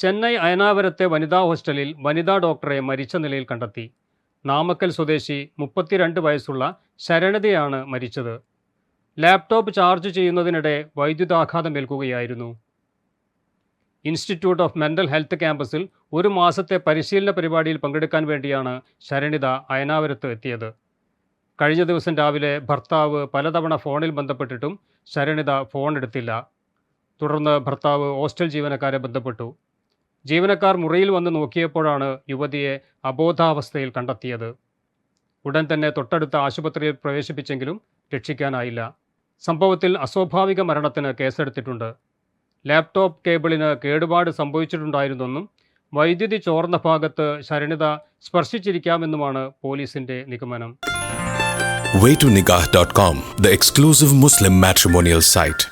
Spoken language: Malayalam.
ചെന്നൈ അയനാവരത്തെ വനിതാ ഹോസ്റ്റലിൽ വനിതാ ഡോക്ടറെ മരിച്ച നിലയിൽ കണ്ടെത്തി. നാമക്കൽ സ്വദേശി മുപ്പത്തിരണ്ട് വയസ്സുള്ള ശരണതയാണ് മരിച്ചത്. ലാപ്ടോപ്പ് ചാർജ് ചെയ്യുന്നതിനിടെ വൈദ്യുതാഘാതം ഏൽക്കുകയായിരുന്നു. ഇൻസ്റ്റിറ്റ്യൂട്ട് ഓഫ് മെന്റൽ ഹെൽത്ത് ക്യാമ്പസിൽ ഒരു മാസത്തെ പരിശീലന പരിപാടിയിൽ പങ്കെടുക്കാൻ വേണ്ടിയാണ് ശരണിത അയനാവരത്ത് എത്തിയത്. കഴിഞ്ഞ ദിവസം രാവിലെ ഭർത്താവ് പലതവണ ഫോണിൽ ബന്ധപ്പെട്ടിട്ടും ശരണിത ഫോൺ എടുത്തില്ല. തുടർന്ന് ഭർത്താവ് ഹോസ്റ്റൽ ജീവനക്കാരെ ബന്ധപ്പെട്ടു. ജീവനക്കാർ മുറിയിൽ വന്ന് നോക്കിയപ്പോഴാണ് യുവതിയെ അബോധാവസ്ഥയിൽ കണ്ടെത്തിയത്. ഉടൻ തന്നെ തൊട്ടടുത്ത ആശുപത്രിയിൽ പ്രവേശിപ്പിച്ചെങ്കിലും രക്ഷിക്കാനായില്ല. സംഭവത്തിൽ അസ്വാഭാവിക മരണത്തിന് കേസെടുത്തിട്ടുണ്ട്. ലാപ്ടോപ്പ് കേബിളിന് കേടുപാട് സംഭവിച്ചിട്ടുണ്ടായിരുന്നെന്നും വൈദ്യുതി ചോർന്ന ഭാഗത്ത് ശരണിത സ്പർശിച്ചിരിക്കാമെന്നുമാണ് പോലീസിന്റെ നിഗമനം. Waytonikah.com, the exclusive Muslim matrimonial site.